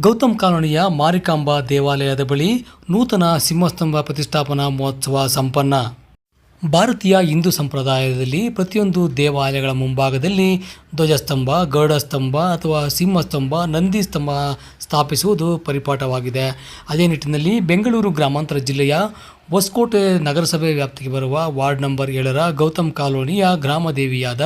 ಗೌತಮ್ ಕಾಲೋನಿಯ ಮಾರಿಕಾಂಬಾ ದೇವಾಲಯದ ಬಳಿ ನೂತನ ಸಿಂಹಸ್ತಂಭ ಪ್ರತಿಷ್ಠಾಪನಾ ಮಹೋತ್ಸವ ಸಂಪನ್ನ. ಭಾರತೀಯ ಹಿಂದೂ ಸಂಪ್ರದಾಯದಲ್ಲಿ ಪ್ರತಿಯೊಂದು ದೇವಾಲಯಗಳ ಮುಂಭಾಗದಲ್ಲಿ ಧ್ವಜಸ್ತಂಭ, ಗರುಡಸ್ತಂಭ ಅಥವಾ ಸಿಂಹಸ್ತಂಭ, ನಂದಿ ಸ್ತಂಭ ಸ್ಥಾಪಿಸುವುದು ಪರಿಪಾಠವಾಗಿದೆ. ಅದೇ ನಿಟ್ಟಿನಲ್ಲಿ ಬೆಂಗಳೂರು ಗ್ರಾಮಾಂತರ ಜಿಲ್ಲೆಯ ಹೊಸಕೋಟೆ ನಗರಸಭೆ ವ್ಯಾಪ್ತಿಗೆ ಬರುವ ವಾರ್ಡ್ ನಂಬರ್ ಏಳರ ಗೌತಮ್ ಕಾಲೋನಿಯ ಗ್ರಾಮದೇವಿಯಾದ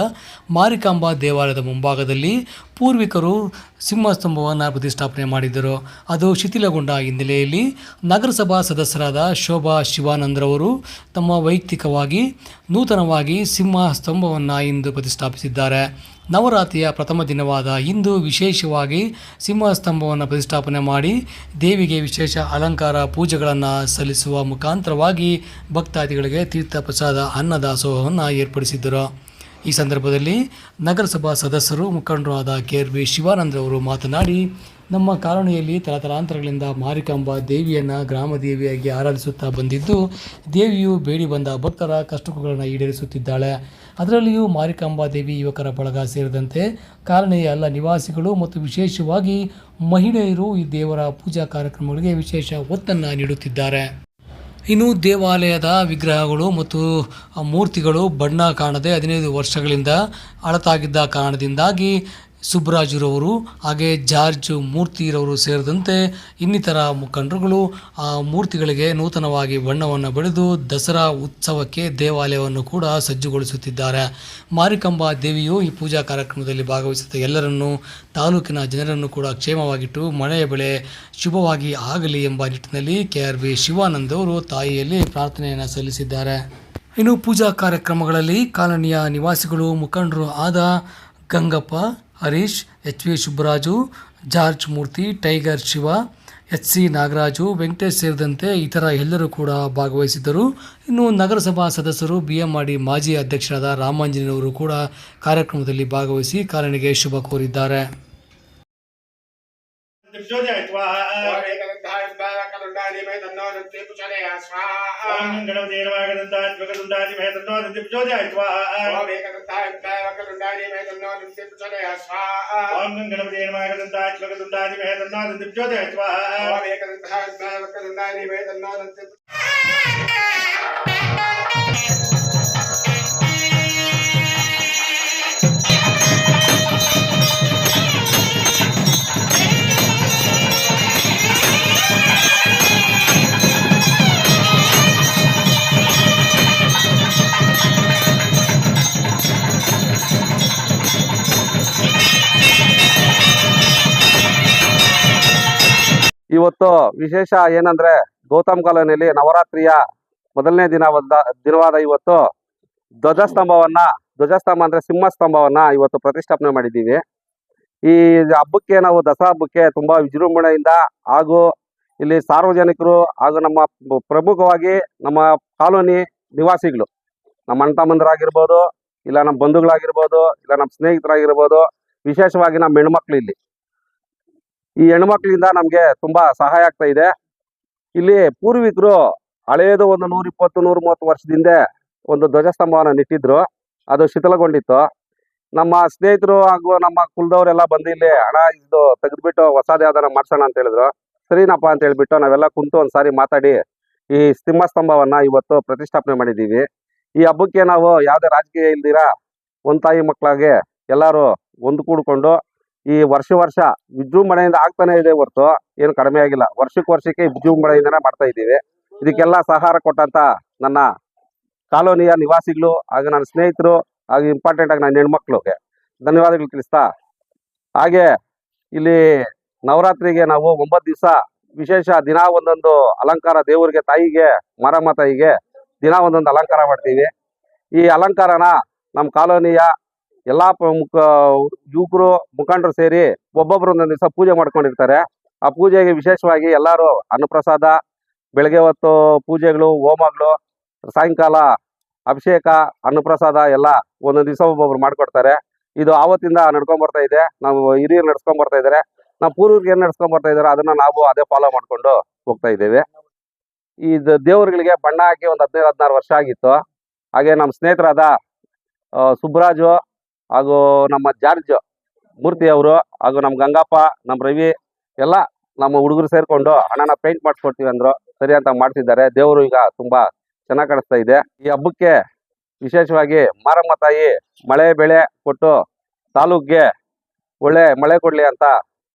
ಮಾರಿಕಾಂಬಾ ದೇವಾಲಯದ ಮುಂಭಾಗದಲ್ಲಿ ಪೂರ್ವಿಕರು ಸಿಂಹಸ್ತಂಭವನ್ನು ಪ್ರತಿಷ್ಠಾಪನೆ ಮಾಡಿದ್ದರು. ಅದು ಶಿಥಿಲಗೊಂಡ ಹಿನ್ನೆಲೆಯಲ್ಲಿ ನಗರಸಭಾ ಸದಸ್ಯರಾದ ಶೋಭಾ ಶಿವಾನಂದ್ರವರು ತಮ್ಮ ವೈಯಕ್ತಿಕವಾಗಿ ನೂತನವಾಗಿ ಸಿಂಹ ಸ್ತಂಭವನ್ನು ಇಂದು ಪ್ರತಿಷ್ಠಾಪಿಸಿದ್ದಾರೆ. ನವರಾತ್ರಿಯ ಪ್ರಥಮ ದಿನವಾದ ಇಂದು ವಿಶೇಷವಾಗಿ ಸಿಂಹ ಸ್ತಂಭವನ್ನು ಪ್ರತಿಷ್ಠಾಪನೆ ಮಾಡಿ ದೇವಿಗೆ ವಿಶೇಷ ಅಲಂಕಾರ ಪೂಜೆಗಳನ್ನು ಸಲ್ಲಿಸುವ ಮುಖಾಂತರವಾಗಿ ಭಕ್ತಾದಿಗಳಿಗೆ ತೀರ್ಥ ಪ್ರಸಾದ ಅನ್ನದಾಸೋಹವನ್ನು ಏರ್ಪಡಿಸಿದ್ದರು. ಈ ಸಂದರ್ಭದಲ್ಲಿ ನಗರಸಭಾ ಸದಸ್ಯರು ಮುಖಂಡರು ಆದ ಕೆ ಆರ್ ಬಿ ಶಿವಾನಂದ್ರವರು ಮಾತನಾಡಿ, ನಮ್ಮ ಕಾಲೋನಿಯಲ್ಲಿ ತಲತಲಾಂತರಗಳಿಂದ ಮಾರಿಕಾಂಬ ದೇವಿಯನ್ನು ಗ್ರಾಮ ದೇವಿಯಾಗಿ ಆರಾಧಿಸುತ್ತಾ ಬಂದಿದ್ದು, ದೇವಿಯು ಬೇಡಿ ಬಂದ ಭಕ್ತರ ಕಷ್ಟಗಳನ್ನು ಈಡೇರಿಸುತ್ತಿದ್ದಾಳೆ. ಅದರಲ್ಲಿಯೂ ಮಾರಿಕಾಂಬಾ ದೇವಿ ಯುವಕರ ಬಳಗ ಸೇರಿದಂತೆ ಕಾಲೋನಿಯ ಎಲ್ಲ ನಿವಾಸಿಗಳು ಮತ್ತು ವಿಶೇಷವಾಗಿ ಮಹಿಳೆಯರು ಈ ದೇವರ ಪೂಜಾ ಕಾರ್ಯಕ್ರಮಗಳಿಗೆ ವಿಶೇಷ ಒತ್ತನ್ನು ನೀಡುತ್ತಿದ್ದಾರೆ. ಇನ್ನು ದೇವಾಲಯದ ವಿಗ್ರಹಗಳು ಮತ್ತು ಮೂರ್ತಿಗಳು ಬಣ್ಣ ಕಾಣದೆ ಹದಿನೈದು ವರ್ಷಗಳಿಂದ ಅಳತಾಗಿದ್ದ ಕಾರಣದಿಂದಾಗಿ ಸುಬ್ಬರಾಜುರವರು ಹಾಗೆ ಜಾರ್ಜ್ ಮೂರ್ತಿರವರು ಸೇರಿದಂತೆ ಇನ್ನಿತರ ಮುಖಂಡರುಗಳು ಆ ಮೂರ್ತಿಗಳಿಗೆ ನೂತನವಾಗಿ ಬಣ್ಣವನ್ನು ಬಳಿದು ದಸರಾ ಉತ್ಸವಕ್ಕೆ ದೇವಾಲಯವನ್ನು ಕೂಡ ಸಜ್ಜುಗೊಳಿಸುತ್ತಿದ್ದಾರೆ. ಮಾರಿಕಾಂಬಾ ದೇವಿಯು ಈ ಪೂಜಾ ಕಾರ್ಯಕ್ರಮದಲ್ಲಿ ಭಾಗವಹಿಸಿದ ಎಲ್ಲರನ್ನೂ ತಾಲೂಕಿನ ಜನರನ್ನು ಕೂಡ ಕ್ಷೇಮವಾಗಿಟ್ಟು ಮಳೆಯ ಬೆಳೆ ಶುಭವಾಗಿ ಆಗಲಿ ಎಂಬ ನಿಟ್ಟಿನಲ್ಲಿ ಕೆ ಆರ್ ಬಿ ಶಿವಾನಂದ್ ಅವರು ತಾಯಿಯಲ್ಲಿ ಪ್ರಾರ್ಥನೆಯನ್ನು ಸಲ್ಲಿಸಿದ್ದಾರೆ. ಇನ್ನು ಪೂಜಾ ಕಾರ್ಯಕ್ರಮಗಳಲ್ಲಿ ಕಾಲನಿಯ ನಿವಾಸಿಗಳು, ಮುಖಂಡರು ಆದ Gangappa Harish H V Subbaraju, George Murthy, tiger Shiva H C Nagaraju, Venkatesh ಸೇರಿದಂತೆ ಇತರ ಎಲ್ಲರೂ ಕೂಡ ಭಾಗವಹಿಸಿದ್ದರು. ಇನ್ನು ನಗರಸಭಾ ಸದಸ್ಯರು ಬಿ ಎಂ ಮಾಡಿ ಮಾಜಿ ಅಧ್ಯಕ್ಷರಾದ ರಾಮಾಂಜನೇಯವರು ಕೂಡ ಕಾರ್ಯಕ್ರಮದಲ್ಲಿ ಭಾಗವಹಿಸಿ ಕಾರಣಿಗೆ ಶುಭ ಕೋರಿದ್ದಾರೆ. గంగాధిపై తన్నో నంది పుచనయ స్వాహ ఓం గణపతేరవాగదంతాత్మకదండాధిపై తన్నో నంది పుచోదయ స్వాహ ఓం ఏకదంతాత్మకదండాధిపై తన్నో నంది పుచనయ స్వాహ ఓం గణపతేరవాగదంతాత్మకదండాధిపై తన్నో నంది పుచోదయ స్వాహ ఓం స్వాహ ಇವತ್ತು ವಿಶೇಷ ಏನಂದ್ರೆ ಗೌತಮ್ ಕಾಲೋನಿಯಲ್ಲಿ ನವರಾತ್ರಿಯ ಮೊದಲನೇ ದಿನವಾದ ದಿನವಾದ ಇವತ್ತು ಧ್ವಜಸ್ತಂಭವನ್ನ, ಧ್ವಜಸ್ತಂಭ ಅಂದ್ರೆ ಸಿಂಹಸ್ತಂಭವನ್ನ ಇವತ್ತು ಪ್ರತಿಷ್ಠಾಪನೆ ಮಾಡಿದ್ದೀವಿ. ಈ ಹಬ್ಬಕ್ಕೆ ನಾವು ದಸರಾ ಹಬ್ಬಕ್ಕೆ ತುಂಬಾ ವಿಜೃಂಭಣೆಯಿಂದ ಹಾಗೂ ಇಲ್ಲಿ ಸಾರ್ವಜನಿಕರು ಹಾಗೂ ನಮ್ಮ ಪ್ರ- ಪ್ರಮುಖವಾಗಿ ನಮ್ಮ ಕಾಲೋನಿ ನಿವಾಸಿಗಳು, ನಮ್ಮ ಅಣ್ಣ ತಮ್ಮಂದರಾಗಿರ್ಬೋದು, ಇಲ್ಲ ನಮ್ಮ ಬಂಧುಗಳಾಗಿರ್ಬೋದು, ಇಲ್ಲ ನಮ್ಮ ಸ್ನೇಹಿತರಾಗಿರ್ಬೋದು, ವಿಶೇಷವಾಗಿ ನಮ್ಮ ಹೆಣ್ಮಕ್ಳು ಇಲ್ಲಿ. ಈ ಹೆಣ್ಮಕ್ಳಿಂದ ನಮಗೆ ತುಂಬಾ ಸಹಾಯ ಆಗ್ತಾ ಇದೆ. ಇಲ್ಲಿ ಪೂರ್ವಿಕರು ಹಳೆಯದು ಒಂದು ನೂರ ಇಪ್ಪತ್ತು ನೂರ ಮೂವತ್ತು ವರ್ಷದಿಂದ ಒಂದು ಧ್ವಜಸ್ತಂಭವನ್ನ ನೆಟ್ಟಿದ್ರು. ಅದು ಶಿಥಿಲಗೊಂಡಿತ್ತು. ನಮ್ಮ ಸ್ನೇಹಿತರು ಹಾಗೂ ನಮ್ಮ ಕುಲದವರೆಲ್ಲ ಬಂದು ಇಲ್ಲಿ ಹಣ ಇದು ತೆಗೆದ್ಬಿಟ್ಟು ಹೊಸದೇ ಅದನ್ನ ಮಾಡ್ಸೋಣ ಅಂತ ಹೇಳಿದ್ರು. ಸರಿನಪ್ಪ ಅಂತ ಹೇಳ್ಬಿಟ್ಟು ನಾವೆಲ್ಲ ಕುಂತು ಒಂದ್ಸಾರಿ ಮಾತಾಡಿ ಈ ಸಿಂಹಸ್ತಂಭವನ್ನ ಇವತ್ತು ಪ್ರತಿಷ್ಠಾಪನೆ ಮಾಡಿದ್ದೀವಿ. ಈ ಹಬ್ಬಕ್ಕೆ ನಾವು ಯಾವುದೇ ರಾಜಕೀಯ ಇಲ್ದಿರ, ಒಂದ್ ತಾಯಿ ಮಕ್ಕಳಾಗೆ ಎಲ್ಲರೂ ಒಂದು ಕೂಡ್ಕೊಂಡು ಈ ವರ್ಷ ವರ್ಷ ವಿಜೃಂಭಣೆಯಿಂದ ಆಗ್ತಾನೆ ಇದೆ ಹೊರತು ಏನು ಕಡಿಮೆ ಆಗಿಲ್ಲ. ವರ್ಷಕ್ಕೆ ವರ್ಷಕ್ಕೆ ವಿಜೃಂಭಣೆಯಿಂದನೇ ಮಾಡ್ತಾ ಇದ್ದೀವಿ. ಇದಕ್ಕೆಲ್ಲ ಸಹಕಾರ ಕೊಟ್ಟಂತ ನನ್ನ ಕಾಲೋನಿಯ ನಿವಾಸಿಗಳು ಹಾಗೆ ನನ್ನ ಸ್ನೇಹಿತರು ಹಾಗೆ ಇಂಪಾರ್ಟೆಂಟ್ ಆಗಿ ನನ್ನ ಹೆಣ್ಮಕ್ಳಿಗೆ ಧನ್ಯವಾದಗಳು ತಿಳಿಸ್ತಾ ಹಾಗೆ ಇಲ್ಲಿ ನವರಾತ್ರಿಗೆ ನಾವು ಒಂಬತ್ತು ದಿವಸ ವಿಶೇಷ ದಿನ ಒಂದೊಂದು ಅಲಂಕಾರ ದೇವರಿಗೆ, ತಾಯಿಗೆ, ಮಾರಮ್ಮ ತಾಯಿಗೆ ದಿನ ಒಂದೊಂದು ಅಲಂಕಾರ ಮಾಡ್ತೀವಿ. ಈ ಅಲಂಕಾರನ ನಮ್ಮ ಕಾಲೋನಿಯ ಎಲ್ಲಾ ಪ್ರಮುಖ ಯುವಕರು, ಮುಖಂಡರು ಸೇರಿ ಒಬ್ಬೊಬ್ರು ಒಂದೊಂದು ದಿವಸ ಪೂಜೆ ಮಾಡ್ಕೊಂಡಿರ್ತಾರೆ. ಆ ಪೂಜೆಗೆ ವಿಶೇಷವಾಗಿ ಎಲ್ಲರೂ ಅನ್ನಪ್ರಸಾದ, ಬೆಳಗ್ಗೆ ಹೊತ್ತು ಪೂಜೆಗಳು, ಹೋಮಗಳು, ಸಾಯಂಕಾಲ ಅಭಿಷೇಕ, ಅನ್ನಪ್ರಸಾದ ಎಲ್ಲ ಒಂದೊಂದು ದಿವಸ ಒಬ್ಬೊಬ್ರು ಮಾಡ್ಕೊಡ್ತಾರೆ. ಇದು ಆವತ್ತಿಂದ ನಡ್ಕೊಂಡ್ ಬರ್ತಾ ಇದೆ. ನಾವು ಹಿರಿಯರು ನಡ್ಸ್ಕೊಂಡ್ ಬರ್ತಾ ಇದ್ದಾರೆ ನಾವು ಪೂರ್ವಿಕರು ಏನ್ ನಡ್ಸ್ಕೊಂಡ್ ಬರ್ತಾ ಇದಾರೆ ಅದನ್ನ ನಾವು ಅದೇ ಫಾಲೋ ಮಾಡ್ಕೊಂಡು ಹೋಗ್ತಾ ಇದ್ದೇವೆ. ಈ ದೇವರುಗಳಿಗೆ ಬಣ್ಣ ಹಾಕಿ ಒಂದು ಹದಿನೈದು, ಹದಿನಾರು ವರ್ಷ ಆಗಿತ್ತು. ಹಾಗೆ ನಮ್ಮ ಸ್ನೇಹಿತರಾದ ಸುಬ್ರಾಜು ಹಾಗೂ ನಮ್ಮ ಜಾರ್ಜ್ ಮೂರ್ತಿ ಅವರು ಹಾಗೂ ನಮ್ಮ ಗಂಗಪ್ಪ, ನಮ್ಮ ರವಿ ಎಲ್ಲ ನಮ್ಮ ಹುಡುಗರು ಸೇರಿಕೊಂಡು ಹಣನ ಪೇಂಟ್ ಮಾಡಿಸ್ಕೊಡ್ತೀವಿ ಅಂದ್ರು. ಸರಿ ಅಂತ ಮಾಡ್ತಿದ್ದಾರೆ. ದೇವರು ಈಗ ತುಂಬಾ ಚೆನ್ನಾಗಿ ಕಾಣಿಸ್ತಾ ಇದೆ. ಈ ಹಬ್ಬಕ್ಕೆ ವಿಶೇಷವಾಗಿ ಮಾರಮ್ಮ ತಾಯಿ ಮಳೆ ಬೆಳೆ ಕೊಟ್ಟು ತಾಲೂಕ್ಗೆ ಒಳ್ಳೆ ಮಳೆ ಕೊಡ್ಲಿ ಅಂತ